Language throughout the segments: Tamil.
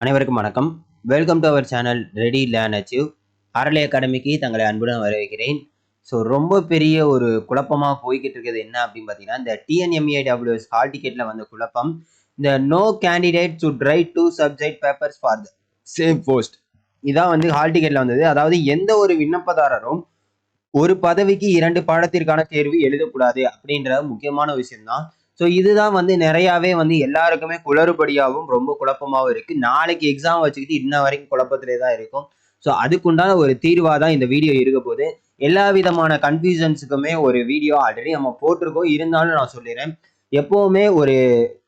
அனைவருக்கும் வணக்கம். Welcome to our channel ready learn achieve Arali அகாடமிக்கு தங்களை அன்புடன் வரவேற்கிறேன். ஸோ ரொம்ப பெரிய ஒரு குழப்பமாக போய்கிட்டு இருக்கிறது என்ன அப்படின்னு பார்த்தீங்கன்னா இந்த டிஎன்எம்ஏடபிள்யூஎஸ் ஹால் டிக்கெட்டில் வந்த குழப்பம். இந்த no candidate should write two subject papers for the same post இதான் வந்து ஹால் டிக்கெட்டில் வந்தது. அதாவது எந்த ஒரு விண்ணப்பதாரரும் ஒரு பதவிக்கு இரண்டு பாடத்திற்கான தேர்வு எழுதக்கூடாது அப்படின்ற முக்கியமான விஷயம்தான். ஸோ இதுதான் வந்து நிறையாவே வந்து எல்லாருக்குமே குளறுபடியாகவும் ரொம்ப குழப்பமாகவும் இருக்குது நாளைக்கு எக்ஸாம் வச்சுக்கிட்டு இன்ன வரைக்கும் குழப்பத்திலே தான் இருக்கும். ஸோ அதுக்குண்டான ஒரு தீர்வாக தான் இந்த வீடியோ இருக்க போது எல்லா விதமான கன்ஃபியூஷன்ஸுக்குமே ஒரு வீடியோ ஆல்ரெடி நம்ம போட்டிருக்கோம். இருந்தாலும் நான் சொல்லிடுறேன். எப்போவுமே ஒரு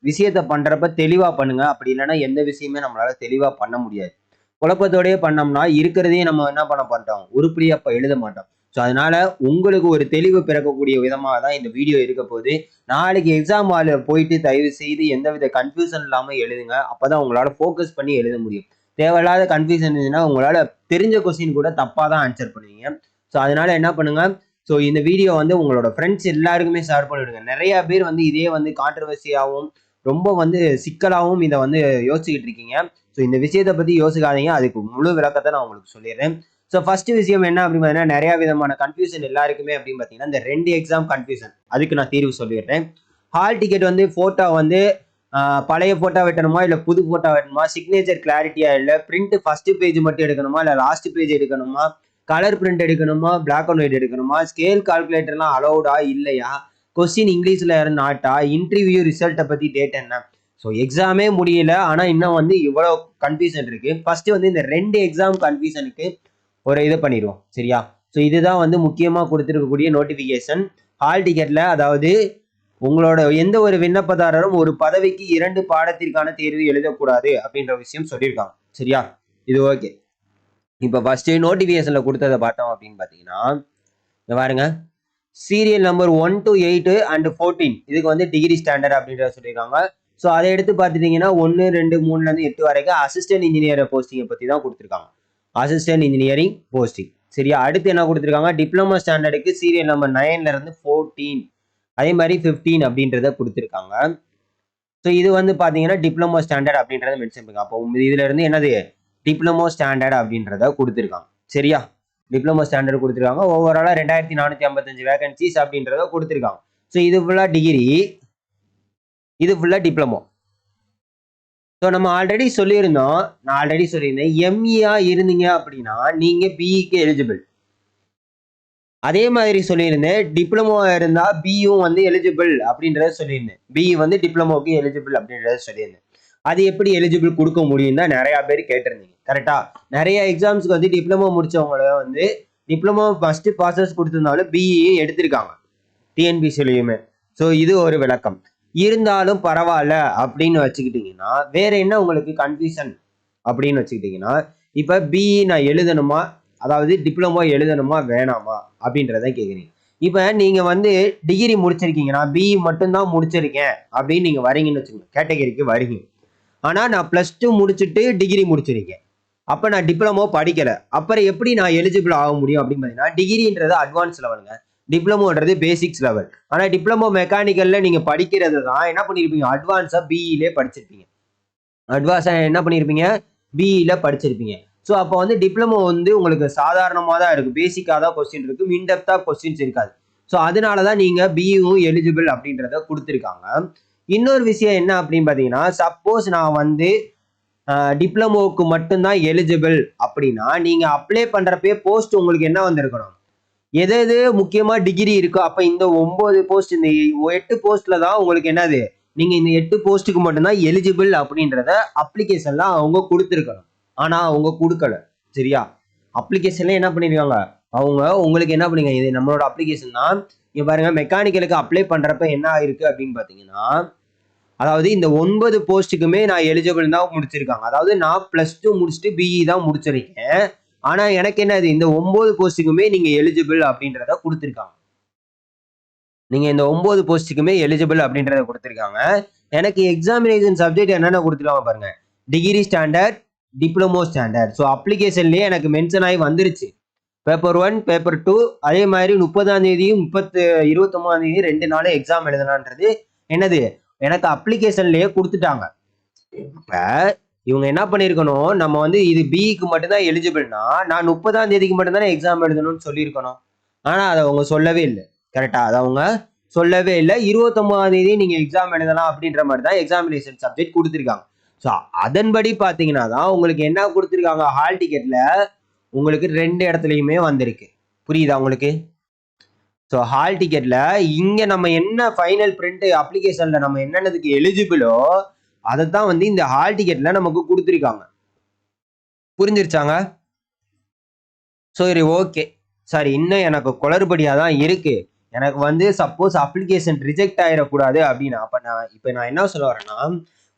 விஷயத்த பண்ணுறப்ப தெளிவாக பண்ணுங்க. அப்படி இல்லைன்னா எந்த விஷயமே நம்மளால் தெளிவாக பண்ண முடியாது. குழப்பத்தோடயே பண்ணோம்னா இருக்கிறதையே நம்ம என்ன பண்ண மாட்டோம்? உருப்படியாக அப்ப எழுத மாட்டோம். ஸோ அதனால உங்களுக்கு ஒரு தெளிவு பிறக்கக்கூடிய விதமாக தான் இந்த வீடியோ இருக்க போது நாளைக்கு எக்ஸாம் ஹாலில் போயிட்டு தயவு செய்து எந்தவித கன்ஃபியூஷன் இல்லாமல் எழுதுங்க. அப்போ தான் உங்களால் ஃபோக்கஸ் பண்ணி எழுத முடியும். தேவையில்லாத கன்ஃபியூஷன் இருந்துச்சுன்னா உங்களால் தெரிஞ்ச கொஸ்டின் கூட தப்பாக தான் ஆன்சர் பண்ணுவீங்க. ஸோ அதனால என்ன பண்ணுங்க? ஸோ இந்த வீடியோ வந்து உங்களோட ஃப்ரெண்ட்ஸ் எல்லாருக்குமே ஷேர் பண்ணிவிடுங்க நிறைய பேர் வந்து இதே வந்து கான்ட்ரவர்சியாகவும் ரொம்ப வந்து சிக்கலாகவும் இதை வந்து யோசிச்சுக்கிட்டு இருக்கீங்க. ஸோ இந்த விஷயத்தை பற்றி யோசிக்காதீங்க. அதுக்கு முழு விளக்கத்தை நான் உங்களுக்கு சொல்லிடுறேன். ஸோ ஃபர்ஸ்ட் விஷயம் என்ன அப்படின்னு பார்த்தீங்கன்னா நிறைய விதமான கன்ஃபியூஷன் எல்லாருக்குமே அப்படின்னு பார்த்தீங்கன்னா இந்த ரெண்டு எக்ஸாம் கன்ஃபியூஷன் அதுக்கு நான் தீர்வு சொல்லிடுறேன். ஹால் டிக்கெட் வந்து ஃபோட்டோ வந்து பழைய ஃபோட்டோ வெட்டணுமா இல்லை புது ஃபோட்டோ வெட்டணுமா சிக்னேச்சர் கிளாரிட்டியா இல்லை பிரிண்ட் ஃபர்ஸ்ட் பேஜ் மட்டும் எடுக்கணுமா இல்லை லாஸ்ட் பேஜ் எடுக்கணுமா கலர் பிரிண்ட் எடுக்கணுமா பிளாக் அண்ட் ஒயிட் எடுக்கணுமா ஸ்கேல் கால்குலேட்டர்லாம் அலௌடா இல்லையா கொஸ்டின் இங்கிலீஷில் நாட்டா இன்டர்வியூ ரிசல்ட்டை பற்றி டேட் என்ன. ஸோ எக்ஸாமே முடியல ஆனால் இன்னும் வந்து இவ்வளோ கன்ஃபியூஷன் இருக்குது ஃபஸ்ட்டு வந்து இந்த ரெண்டு எக்ஸாம் கன்ஃபியூஷனுக்கு ஒரு இது பண்ணிடுவோம் சரியா? ஸோ இதுதான் வந்து முக்கியமாக கொடுத்துருக்கக்கூடிய நோட்டிஃபிகேஷன் ஹால் டிக்கெட்டில் அதாவது உங்களோட எந்த ஒரு விண்ணப்பதாரரும் ஒரு பதவிக்கு இரண்டு பாடத்திற்கான தேர்வு எழுதக்கூடாது அப்படின்ற விஷயம் சொல்லியிருக்காங்க சரியா? இது ஓகே இப்போ ஃபஸ்ட்டு நோட்டிஃபிகேஷனில் கொடுத்ததை பார்த்தோம் அப்படின்னு பார்த்தீங்கன்னா பாருங்க. Serial number one two eight and fourteen இதுக்கு வந்து டிகிரி ஸ்டாண்டர்ட் அப்படின்றத சொல்லியிருக்காங்க. ஸோ அதை எடுத்து பார்த்துட்டிங்கன்னா ஒன்று ரெண்டு மூணுலேருந்து எட்டு வரைக்கும் அசிஸ்டன்ட் இன்ஜினியர் போஸ்டிங்கை பற்றி தான் கொடுத்துருக்காங்க. அசிஸ்டன்ட் இன்ஜினியரிங் போஸ்டிங் சரியா? அடுத்து என்ன கொடுத்துருக்காங்க? டிப்ளமோ ஸ்டாண்டர்டுக்கு சீரியல் நம்பர் நைன்லேருந்து ஃபோர்டீன் அதே மாதிரி ஃபிஃப்டீன் அப்படின்றத கொடுத்துருக்காங்க. ஸோ இது வந்து பார்த்தீங்கன்னா டிப்ளமோ ஸ்டாண்டர்ட் அப்படின்றத மென்ஷன் பண்ணுங்க அப்போ இதுல இருந்து என்னது? டிப்ளமோ ஸ்டாண்டர்ட் அப்படின்றத கொடுத்துருக்காங்க. சரியா? டிப்ளமோ ஸ்டாண்டர்ட் கொடுத்துருக்காங்க. ஓவராலாக ரெண்டாயிரத்தி நானூற்றி ஐம்பத்தஞ்சு வேகன்சிஸ் அப்படின்றத கொடுத்துருக்காங்க. ஸோ இது ஃபுல்லாக டிகிரி இது ஃபுல்லாக டிப்ளமோ ஸோ நம்ம ஆல்ரெடி சொல்லியிருந்தோம் நான் ஆல்ரெடி சொல்லியிருந்தேன் எம்இயா இருந்தீங்க அப்படின்னா நீங்கள் பிஇக்கு எலிஜிபிள் அதே மாதிரி சொல்லியிருந்தேன் டிப்ளமோ இருந்தால் பியும் வந்து எலிஜிபிள் அப்படின்றத சொல்லியிருந்தேன். பிஇ வந்து டிப்ளமோக்கு எலிஜிபிள் அப்படின்றத சொல்லியிருந்தேன். அது எப்படி எலிஜிபிள் கொடுக்க முடியும் தான் நிறையா பேர் கேட்டிருந்தீங்க. கரெக்டா நிறைய எக்ஸாம்ஸ்க்கு வந்து டிப்ளமோ முடிச்சவங்கள வந்து டிப்ளமோ ஃபஸ்ட்டு பாசஸ் கொடுத்துருந்தாலும் பிஇயும் எடுத்திருக்காங்க. டிஎன்பிசிலையுமே ஸோ இது ஒரு விளக்கம். இருந்தாலும் பரவாயில்ல அப்படின்னு வச்சுக்கிட்டீங்கன்னா வேற என்ன உங்களுக்கு கன்ஃபியூஷன் அப்படின்னு வச்சுக்கிட்டீங்கன்னா இப்போ பிஇ நான் எழுதணுமா? அதாவது டிப்ளமோ எழுதணுமா வேணாமா? அப்படின்றத கேட்குறீங்க இப்போ நீங்கள் வந்து டிகிரி முடிச்சிருக்கீங்க நான் பிஇ மட்டும்தான் முடிச்சிருக்கேன் அப்படின்னு நீங்கள் வரீங்கன்னு வச்சுக்கோங்க. கேட்டகரிக்கு வரீங்க ஆனால் நான் ப்ளஸ் டூ முடிச்சுட்டு டிகிரி முடிச்சிருக்கேன். அப்போ நான் டிப்ளமோ படிக்கலை. அப்புறம் எப்படி நான் எலிஜிபிள் ஆக முடியும் அப்படின்னு பார்த்தீங்கன்னா டிகிரின்றது அட்வான்ஸ் லெவலுங்க டிப்ளமோன்றது பேசிக்ஸ் லெவல் ஆனால் டிப்ளமோ மெக்கானிக்கலில் நீங்கள் படிக்கிறது தான் என்ன பண்ணியிருப்பீங்க அட்வான்ஸாக பிஇலே படிச்சிருப்பீங்க. அட்வான்ஸாக என்ன பண்ணியிருப்பீங்க பிஇயில் படிச்சிருப்பீங்க. ஸோ அப்போ வந்து டிப்ளமோ வந்து உங்களுக்கு சாதாரணமாக தான் இருக்கும் பேசிக்காக தான் கொஸ்டின் இருக்கும் இன்டெப்த்தாக கொஸ்டின்ஸ் இருக்காது. ஸோ அதனால தான் நீங்கள் பிஇவும் எலிஜிபிள் அப்படின்றத கொடுத்துருக்காங்க. இன்னொரு விஷயம் என்ன அப்படின்னு பார்த்தீங்கன்னா சப்போஸ் நான் வந்து டிப்ளமோவுக்கு மட்டும்தான் எலிஜிபிள் அப்படின்னா நீங்கள் அப்ளை பண்ணுறப்பே போஸ்ட் உங்களுக்கு என்ன வந்திருக்கணும்? எது எது முக்கியமாக டிகிரி இருக்கோ அப்போ இந்த ஒம்பது போஸ்ட் இந்த எட்டு போஸ்ட்டில் தான் உங்களுக்கு என்னது? நீங்கள் இந்த எட்டு போஸ்ட்டுக்கு மட்டும்தான் எலிஜிபிள் அப்படின்றத அப்ளிகேஷன்லாம் அவங்க கொடுத்துருக்கணும். ஆனால் அவங்க கொடுக்கல. சரியா? அப்ளிகேஷன்ல என்ன பண்ணிருக்காங்க? அவங்க உங்களுக்கு என்ன பண்ணுங்க? இது நம்மளோட அப்ளிகேஷன் தான். இங்க பாருங்க மெக்கானிக்கலுக்கு அப்ளை பண்றப்ப என்ன ஆயிருக்கு அப்படின்னு பாத்தீங்கன்னா அதாவது இந்த ஒன்பது போஸ்ட்டுக்குமே நான் எலிஜிபிள் தான் முடிச்சிருக்காங்க. அதாவது நான் பிளஸ் டூ முடிச்சுட்டு பிஇ தான் முடிச்சிருக்கேன். ஆனால் எனக்கு என்னது இந்த ஒம்பது போஸ்ட்டுக்குமே நீங்கள் எலிஜிபிள் அப்படின்றத கொடுத்துருக்காங்க. நீங்கள் இந்த ஒம்பது போஸ்ட்டுக்குமே எலிஜிபிள் அப்படின்றத கொடுத்துருக்காங்க. எனக்கு எக்ஸாமினேஷன் சப்ஜெக்ட் என்னென்ன கொடுத்துருக்காங்க பாருங்கள் degree standard diploma standard so அப்ளிகேஷன்லேயே எனக்கு மென்ஷன் ஆகி வந்துருச்சு. பேப்பர் ஒன் பேப்பர் டூ அதே மாதிரி முப்பதாம் தேதியும் முப்பத்து இருபத்தொம்பதாம் தேதி ரெண்டு நாளும் எக்ஸாம் எழுதலான்றது. என்னது? எனக்கு அப்ளிகேஷன்லேயே கொடுத்துட்டாங்க. இப்போ இவங்க என்ன பண்ணியிருக்கணும் நம்ம வந்து இது பிஇக்கு மட்டும்தான் எலிஜிபிள்னா நான் முப்பதாம் தேதிக்கு மட்டும்தானே எக்ஸாம் எழுதணும்னு சொல்லியிருக்கணும். ஆனால் அதை அவங்க சொல்லவே இல்லை. கரெக்டாக அதை அவங்க சொல்லவே இல்லை. இருபத்தொன்பதாம் தேதி நீங்கள் எக்ஸாம் எழுதலாம் அப்படின்ற மாதிரி தான் எக்ஸாமினேஷன் சப்ஜெக்ட் கொடுத்துருக்காங்க. ஸோ அதன்படி பார்த்தீங்கன்னா தான் உங்களுக்கு என்ன கொடுத்துருக்காங்க? ஹால் டிக்கெட்டில் உங்களுக்கு ரெண்டு இடத்துலையுமே வந்திருக்கு. புரியுதா உங்களுக்கு? ஸோ ஹால் டிக்கெட்டில் இங்கே நம்ம என்ன ஃபைனல் பிரிண்ட் அப்ளிகேஷனில் நம்ம என்னென்னதுக்கு எலிஜிபிளோ அதை தான் வந்து இந்த ஹால் டிக்கெட்ல நமக்கு கொடுத்துருக்காங்க. புரிஞ்சிருச்சாங்க? சரி ஓகே சாரி இன்னும் எனக்கு குளறுபடியாக தான் இருக்கு. எனக்கு வந்து சப்போஸ் அப்ளிகேஷன் ரிஜெக்ட் ஆகிடக்கூடாது அப்படின்னா அப்போ நான் இப்போ நான் என்ன சொல்ல வரேன்னா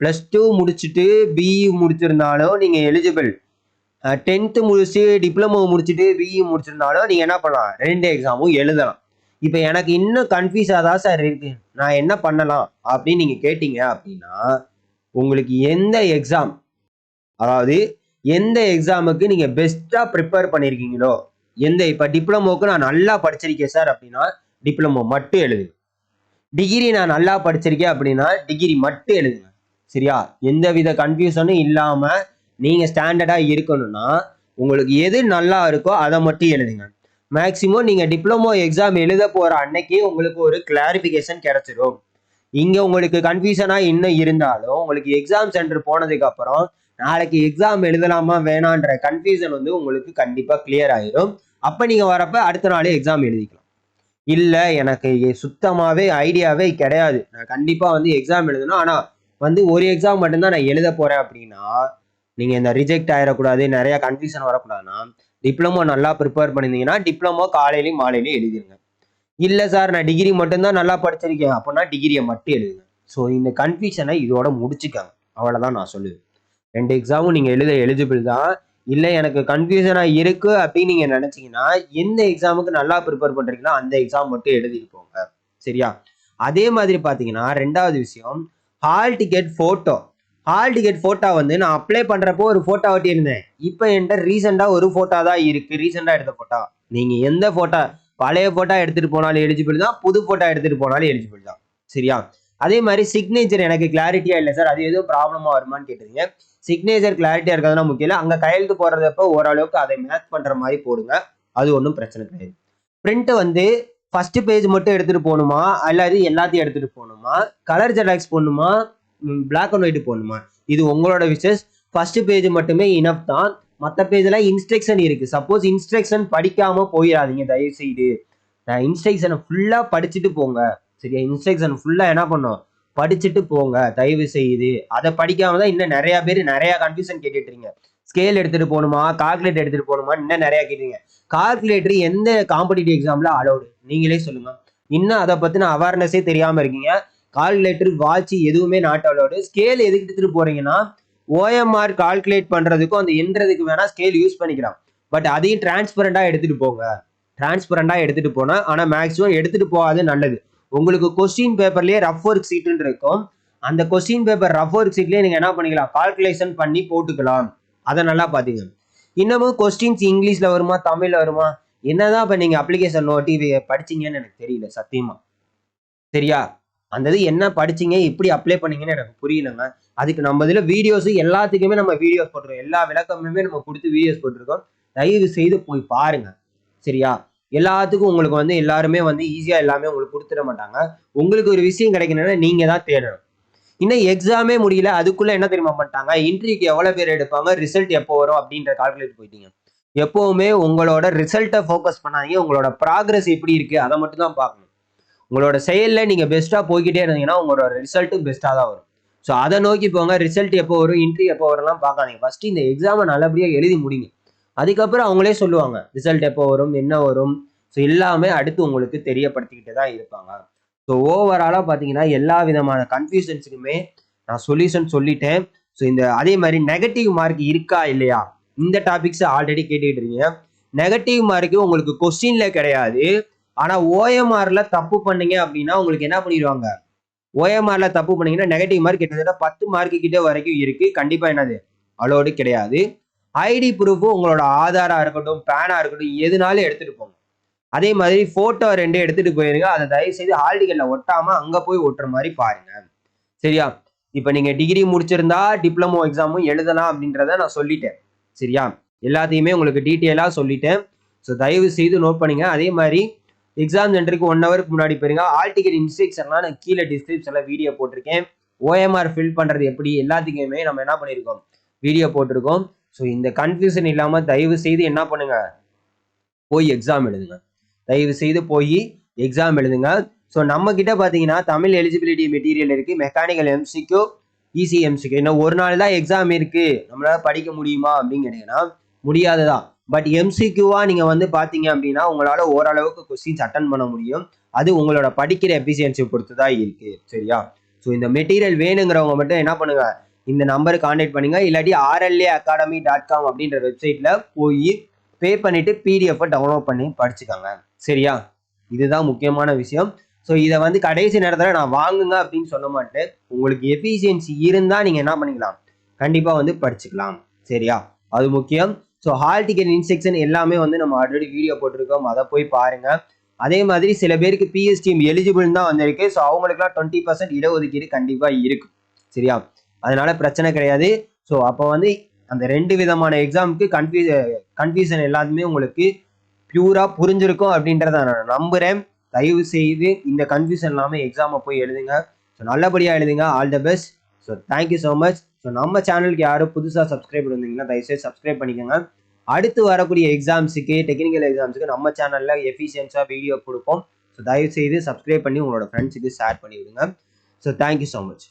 ப்ளஸ் டூ முடிச்சுட்டு பிஇ முடிச்சிருந்தாலும் நீங்கள் எலிஜிபிள் டென்த்து முடிச்சு டிப்ளமோ முடிச்சுட்டு பிஇ முடிச்சிருந்தாலும் நீங்கள் என்ன பண்ணலாம்? ரெண்டு எக்ஸாமும் எழுதலாம். இப்போ எனக்கு இன்னும் கன்ஃபியூஸாக தான் சார் இருக்கு. நான் என்ன பண்ணலாம் அப்படின்னு நீங்கள் கேட்டீங்க அப்படின்னா உங்களுக்கு எந்த எக்ஸாம் அதாவது எந்த எக்ஸாமுக்கு நீங்கள் பெஸ்ட்டாக ப்ரிப்பேர் பண்ணியிருக்கீங்களோ எந்த இப்போ டிப்ளமோக்கு நான் நல்லா படிச்சிருக்கேன் சார் அப்படின்னா டிப்ளமோ மட்டும் எழுதுங்க டிகிரி நான் நல்லா படிச்சிருக்கேன் அப்படின்னா டிகிரி மட்டும் எழுதுங்க. சரியா? எந்த வித கன்ஃபியூஷனும் இல்லாமல் நீங்கள் ஸ்டாண்டர்டாக இருக்கணும்னா உங்களுக்கு எது நல்லா இருக்கோ அதை மட்டும் எழுதுங்க. மேக்ஸிமம் நீங்கள் டிப்ளமோ எக்ஸாம் எழுத போகிற அன்னைக்கு உங்களுக்கு ஒரு கிளாரிஃபிகேஷன் கிடைச்சிரும். இங்கே உங்களுக்கு கன்ஃபியூஷனாக இன்னும் இருந்தாலும் உங்களுக்கு எக்ஸாம் சென்டர் போனதுக்கு அப்புறம் நாளைக்கு எக்ஸாம் எழுதலாமா வேணான்ற கன்ஃபியூஷன் வந்து உங்களுக்கு கண்டிப்பாக கிளியர் ஆயிரும். அப்போ நீங்கள் வரப்ப அடுத்த நாளே எக்ஸாம் எழுதிக்கலாம். இல்லை எனக்கு சுத்தமாகவே ஐடியாவே கிடையாது. நான் கண்டிப்பாக வந்து எக்ஸாம் எழுதணும். ஆனால் வந்து ஒரு எக்ஸாம் மட்டும்தான் நான் எழுத போகிறேன் அப்படின்னா நீங்கள் இந்த ரிஜெக்ட் ஆயிடக்கூடாது நிறையா கன்ஃபியூஷன் வரக்கூடாதுன்னா டிப்ளமோ நல்லா ப்ரிப்பேர் பண்ணியிருந்தீங்கன்னா டிப்ளமோ காலையிலையும் மாலையிலையும் எழுதிருங்க. இல்லை சார் நான் டிகிரி மட்டும்தான் நல்லா படிச்சிருக்கேன். அப்படின்னா டிகிரியை மட்டும் எழுதுங்க. ஸோ இந்த கன்ஃபியூஷனை இதோட முடிச்சுக்காங்க. அவ்வளோதான் நான் சொல்லுவேன். ரெண்டு எக்ஸாமும் நீங்கள் எழுத எலிஜிபிள் தான். இல்லை எனக்கு கன்ஃபியூஷனாக இருக்குது அப்படின்னு நீங்கள் நினச்சிங்கன்னா எந்த எக்ஸாமுக்கு நல்லா ப்ரிப்பேர் பண்ணுறீங்களோ அந்த எக்ஸாம் மட்டும் எழுதிட்டு போங்க. சரியா? அதே மாதிரி பார்த்தீங்கன்னா ரெண்டாவது விஷயம் hall ticket photo hall ticket photo வந்து நான் அப்ளை பண்ணுறப்போ ஒரு ஃபோட்டோ ஒட்டியிருந்தேன். இப்போ என்கிட்ட ரீசெண்டாக ஒரு ஃபோட்டோ தான் இருக்குது ரீசெண்டாக எடுத்த ஃபோட்டோ நீங்கள் எந்த ஃபோட்டோ பழைய ஃபோட்டோ எடுத்துகிட்டு போனாலும் எலிஜிபிள் தான் புது ஃபோட்டோ எடுத்துகிட்டு போனாலும் எலிஜிபிள் தான். சரியா? அதே மாதிரி சிக்னேச்சர் எனக்கு கிளாரிட்டியாக இல்லை சார் அது எதுவும் ப்ராப்ளமாக வருமான்னு கேட்டுருங்க சிக்னேச்சர் கிளாரிட்டியாக இருக்கிறதுனா முக்கியம் அங்கே கையெழுத்து போடுறதப்போ ஓரளவுக்கு அதை மேட்ச் பண்ணுற மாதிரி போடுங்க. அது ஒன்றும் பிரச்சனை கிடையாது. பிரிண்ட் வந்து ஃபர்ஸ்ட் பேஜ் மட்டும் எடுத்துகிட்டு போகணுமா? அல்லது எல்லாத்தையும் எடுத்துகிட்டு போகணுமா? கலர் ஜெராக்ஸ் போடணுமா? பிளாக் அண்ட் ஒயிட் போடணுமா? இது உங்களோட விஷஸ் ஃபர்ஸ்ட் பேஜ் மட்டுமே இனஃப் தான். மற்ற பேஜில் இன்ஸ்ட்ரக்ஷன் இருக்குது சப்போஸ் இன்ஸ்ட்ரக்ஷன் படிக்காமல் போயிடாதீங்க தயவு செய்து இன்ஸ்ட்ரக்ஷனை ஃபுல்லாக படிச்சுட்டு போங்க. சரியா? இன்ஸ்ட்ரக்ஷன் ஃபுல்லாக என்ன பண்ணும்? படிச்சுட்டு போங்க தயவு செய்து அதை படிக்காம தான் இன்னும் நிறையா பேர் நிறையா கன்ஃபியூஷன் கேட்டுட்டு இருக்கீங்க ஸ்கேல் எடுத்துகிட்டு போகணுமா? கால்குலேட்டர் எடுத்துகிட்டு போகணுமா? இன்னும் நிறையா கேட்டுருங்க கால்குலேட்டர் எந்த காம்படிட்டிவ் எக்ஸாமில் அலௌடு நீங்களே சொல்லுங்கள் இன்னும் அதை பற்றின அவேர்னஸே தெரியாமல் இருக்கீங்க. கால்குலேட்டர் வாட்ச் எதுவுமே நாட் அலௌடு ஸ்கேல் எதுக்கு எடுத்துகிட்டு போகிறீங்கன்னா ஓஎம்ஆர் கால்குலேட் பண்ணுறதுக்கும் அந்த எண்றதுக்கு வேணால் ஸ்கேல் யூஸ் பண்ணிக்கலாம். பட் அதையும் டிரான்ஸ்பரண்டாக எடுத்துகிட்டு போங்க. டிரான்ஸ்பரண்டாக எடுத்துகிட்டு போனால் ஆனால் மேக்ஸிமம் எடுத்துகிட்டு போகாது நல்லது. உங்களுக்கு கொஸ்டின் பேப்பர்லேயே ரஃப் ஒர்க் சீட்டுன்னு இருக்கும். அந்த கொஸ்டின் பேப்பர் ரஃப் ஒர்க் சீட்லேயே நீங்கள் என்ன பண்ணிக்கலாம்? கால்குலேஷன் பண்ணி போட்டுக்கலாம். அதை நல்லா பார்த்துங்க இன்னமும் கொஸ்டின்ஸ் இங்கிலீஷில் வருமா தமிழில் வருமா? என்னதான் இப்போ நீங்கள் அப்ளிகேஷன் நோட்டி படிச்சீங்கன்னு எனக்கு தெரியல சத்தியமா. சரியா? அந்த இது என்ன படிச்சீங்க எப்படி அப்ளை பண்ணீங்கன்னு எனக்கு புரியலங்க. அதுக்கு நம்ம இதில் வீடியோஸ் எல்லாத்துக்குமே நம்ம வீடியோஸ் போட்டிருக்கோம். எல்லா விளக்கமுமே நம்ம கொடுத்து வீடியோஸ் போட்டிருக்கோம். தயவு செய்து போய் பாருங்க. சரியா? எல்லாத்துக்கும் உங்களுக்கு வந்து எல்லாருமே வந்து ஈஸியாக எல்லாமே உங்களுக்கு கொடுத்துட மாட்டாங்க. உங்களுக்கு ஒரு விஷயம் கிடைக்கணும்னா நீங்கள் தான் தேடணும். இன்னும் எக்ஸாமே முடியல அதுக்குள்ளே என்ன தெரியுமா பண்ணிட்டாங்க? இன்டர்வியூக்கு எவ்வளோ பேர் எடுப்பாங்க? ரிசல்ட் எப்போ வரும் அப்படின்ற கால்குலேட் போயிட்டீங்க. எப்போவுமே உங்களோட ரிசல்ட்டை ஃபோக்கஸ் பண்ணாதீங்க. உங்களோட ப்ராக்ரஸ் எப்படி இருக்குது அதை மட்டும் தான் பார்க்கணும். உங்களோட செயல்ல நீங்கள் பெஸ்ட்டாக போய்கிட்டே இருந்தீங்கன்னா உங்களோட ரிசல்ட்டும் பெஸ்ட்டாக தான் வரும். ஸோ அதை நோக்கி போங்க. ரிசல்ட் எப்போ வரும்? இன்ட்ரி எப்போ வரலாம் பார்க்காதீங்க. ஃபஸ்ட்டு இந்த எக்ஸாமை நல்லபடியாக எழுதி முடிங்க. அதுக்கப்புறம் அவங்களே சொல்லுவாங்க ரிசல்ட் எப்போ வரும்? என்ன வரும்? ஸோ எல்லாமே அடுத்து உங்களுக்கு தெரியப்படுத்திக்கிட்டு தான் இருப்பாங்க. ஸோ ஓவராலாக பார்த்தீங்கன்னா எல்லா விதமான கன்ஃபியூஷன்ஸுக்குமே நான் சொல்யூஷன் சொல்லிட்டேன். ஸோ இந்த அதே மாதிரி நெகட்டிவ் மார்க் இருக்கா இல்லையா? இந்த டாபிக்ஸ் ஆல்ரெடி கேட்டுக்கிட்டு இருக்கீங்க. நெகட்டிவ் மார்க்கு உங்களுக்கு கொஸ்டினில் கிடையாது. ஆனால் ஓஎம்ஆரில் தப்பு பண்ணீங்க அப்படின்னா உங்களுக்கு என்ன பண்ணிடுவாங்க? ஓஎம்ஆர்ல தப்பு பண்ணீங்கன்னா நெகட்டிவ் மார்க் கிட்டத்தட்ட பத்து மார்க்கு கிட்ட வரைக்கும் இருக்கு. கண்டிப்பா என்னது? அலோடு கிடையாது. ஐடி ப்ரூஃபு உங்களோட ஆதாரா இருக்கட்டும் பேனா இருக்கட்டும் எதுனாலும் எடுத்துட்டு போங்க. அதே மாதிரி போட்டோ ரெண்டு எடுத்துட்டு போயிருங்க. அதை தயவு செய்து ஹால் டிக்கெட்ல ஒட்டாம அங்க போய் ஒட்டுற மாதிரி பாருங்க. சரியா? இப்போ நீங்கள் டிகிரி முடிச்சிருந்தா டிப்ளமோ எக்ஸாமும் எழுதலாம் அப்படின்றத நான் சொல்லிட்டேன். சரியா? எல்லாத்தையுமே உங்களுக்கு டீட்டெயிலாக சொல்லிட்டேன். ஸோ தயவு செய்து நோட் பண்ணுங்க. அதே மாதிரி எக்ஸாம் சென்டருக்கு ஒன் ஹவருக்கு முன்னாடி போயிருங்க. ஆல் டிக்கெட் இன்ஸ்ட்ரக்ஷன்லாம் நான் கீழே டிஸ்கிரிப்ஷனில் வீடியோ போட்டிருக்கேன். ஓஎம்ஆர் ஃபில் பண்ணுறது எப்படி? எல்லாத்துக்குமே நம்ம என்ன பண்ணியிருக்கோம் வீடியோ போட்டிருக்கோம். ஸோ இந்த கன்ஃபியூஷன் இல்லாமல் தயவு செய்து என்ன பண்ணுங்க? போய் எக்ஸாம் எழுதுங்க. தயவு செய்து போய் எக்ஸாம் எழுதுங்க. ஸோ நம்ம கிட்ட பார்த்தீங்கன்னா தமிழ் எலிஜிபிலிட்டி மெட்டீரியல் இருக்கு. மெக்கானிக்கல் எம்சிக்யூ இசிஎம்சிக்கு இன்னும் ஒரு நாள் தான் எக்ஸாம் இருக்கு. நம்மளால படிக்க முடியுமா அப்படின்னு கேட்டீங்கன்னா முடியாதுதான் பட் எம்சிக்யூவாக நீங்கள் வந்து பார்த்தீங்க அப்படின்னா உங்களால் ஓரளவுக்கு கொஸ்டின்ஸ் அட்டன் பண்ண முடியும். அது உங்களோட படிக்கிற எஃபிஷியன்சி பொறுத்து தான் இருக்குது சரியா? ஸோ இந்த மெட்டீரியல் வேணுங்கிறவங்க மட்டும் என்ன பண்ணுங்கள் இந்த நம்பருக்கு கான்டாக்ட் பண்ணுங்க. இல்லாட்டி ஆர்எல்ஏ அகாடமி டாட் காம் அப்படின்ற வெப்சைட்டில் போய் பே பண்ணிவிட்டு பிடிஎஃப்பை டவுன்லோட் பண்ணி படிச்சுக்கோங்க சரியா? இதுதான் முக்கியமான விஷயம். ஸோ இதை வந்து கடைசி நேரத்தில் நான் வாங்குங்க அப்படின்னு சொல்ல மாட்டேன். உங்களுக்கு எஃபிஷியன்சி இருந்தால் நீங்கள் என்ன பண்ணிக்கலாம்? கண்டிப்பாக வந்து படிச்சுக்கலாம் சரியா? அது முக்கியம். ஸோ ஹால் டிக்கெட் இன்ஸ்ட்ரக்ஷன் எல்லாமே வந்து நம்ம ஆல்ரெடி வீடியோ போட்டிருக்கோம். அதை போய் பாருங்கள் அதே மாதிரி சில பேருக்கு பிஎஸ்டிஎம் எலிஜிபிள் தான் வந்திருக்கு. ஸோ அவங்களுக்குலாம் டுவெண்ட்டி பர்சன்ட் இடஒதுக்கீடு கண்டிப்பாக இருக்கும் சரியா? அதனால பிரச்சனை கிடையாது. ஸோ அப்போ வந்து அந்த ரெண்டு விதமான எக்ஸாமுக்கு கன்ஃபியூ கன்ஃபியூஷன் எல்லாத்துமே உங்களுக்கு பியூராக புரிஞ்சிருக்கும் அப்படின்றத நான் நம்புகிறேன் தயவு செய்து இந்த கன்ஃபியூஷன் இல்லாமல் எக்ஸாமை போய் எழுதுங்க. ஸோ நல்லபடியாக எழுதுங்க. All the best so thank you so much so நம்ம சேனலுக்கு யாரும் புதுசாக சப்ஸ்கிரைப் பண்ணிருந்தீங்கன்னா தயவுசெய்து சப்ஸ்கிரைப் பண்ணிக்கோங்க. அடுத்து வரக்கூடிய எக்ஸாம்ஸுக்கு டெக்னிக்கல் எக்ஸாம்ஸுக்கு நம்ம சேனலில் எஃபிஷியன்ஸாக வீடியோ கொடுப்போம். ஸோ தயவு செய்து சப்ஸ்கிரைப் பண்ணி உங்களோட ஃப்ரெண்ட்ஸுக்கு ஷேர் பண்ணிவிடுங்க. So thank you so much